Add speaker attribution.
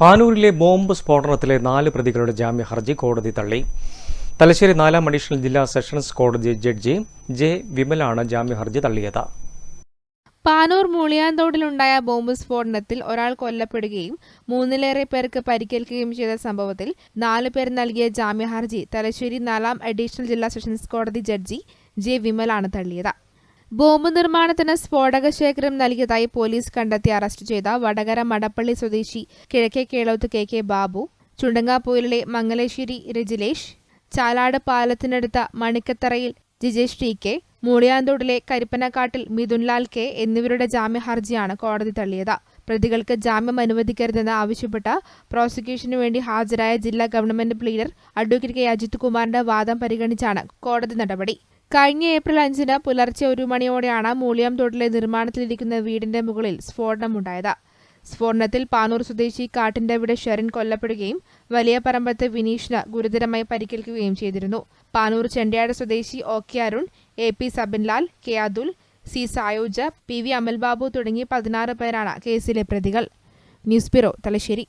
Speaker 1: പാനൂരിലെ bomb സ്ഫോടനത്തിലെ നാല് പ്രതികളുടെ ജാമ്യ ഹർജി കോടതി തള്ളി. തലശ്ശേരി നാലാം അഡീഷണൽ ജില്ലാ സെഷൻസ് കോടതി ജഡ്ജി ജെ വിമലാണ് ജാമ്യ ഹർജി തള്ളിയത്.
Speaker 2: പാനൂർ മൂളിയാന്തോടിലുണ്ടായ ബോംബ് സ്ഫോടനത്തിൽ ഒരാൾ കൊല്ലപ്പെടുകയും മൂന്നിലേറെ പേർക്ക് പരിക്കേൽക്കുകയും ചെയ്ത സംഭവത്തിൽ നാല് പേർ നൽകിയ ജാമ്യ ഹർജി തലശ്ശേരി നാലാം അഡീഷണൽ ജില്ലാ സെഷൻസ് കോടതി ജഡ്ജി ജെ വിമലാണ് തള്ളിയത്. ബോംബ് നിർമ്മാണത്തിന് സ്ഫോടക ശേഖരം നൽകിയതായി പോലീസ് കണ്ടെത്തി അറസ്റ്റ് ചെയ്ത വടകര മടപ്പള്ളി സ്വദേശി കിഴക്കേ കേളോത്ത് കെ കെ ബാബു ചുണ്ടങ്ങാപ്പൂരിലെ മംഗലേശ്വരി രജിലേഷ് ചാലാട് പാലത്തിനടുത്ത മണിക്കത്തറയിൽ ജിജേഷ് ടി കെ മൂളിയാന്തോടിലെ കരിപ്പനക്കാട്ടിൽ മിഥുൻലാൽ കെ എന്നിവരുടെ ജാമ്യ ഹർജിയാണ് കോടതി തള്ളിയത്. പ്രതികൾക്ക് ജാമ്യം അനുവദിക്കരുതെന്ന് ആവശ്യപ്പെട്ട് പ്രോസിക്യൂഷനു വേണ്ടി ഹാജരായ ജില്ലാ government pleader advocate K Ajith കുമാറിന്റെ വാദം പരിഗണിച്ചാണ് കോടതി നടപടി. കഴിഞ്ഞ ഏപ്രിൽ അഞ്ചിന് പുലർച്ചെ ഒരു മണിയോടെയാണ് മൂളിയം തൊട്ടിലെ നിർമ്മാണത്തിലിരിക്കുന്ന വീടിന്റെ മുകളിൽ സ്ഫോടനമുണ്ടായത്. സ്ഫോടനത്തിൽ പാനൂർ സ്വദേശി കാട്ടിന്റെ ഷെറിൻ കൊല്ലപ്പെടുകയും വലിയ പറമ്പത്ത് വിനീഷിന് ഗുരുതരമായി പരിക്കേൽക്കുകയും ചെയ്തിരുന്നു. പാനൂർ ചെണ്ടയാട് സ്വദേശി O K Arun A P Sabinlal K Athul C Sayoja P V Amalbabu തുടങ്ങി പതിനാറ് പേരാണ് കേസിലെ പ്രതികൾ. News bureau Thalassery.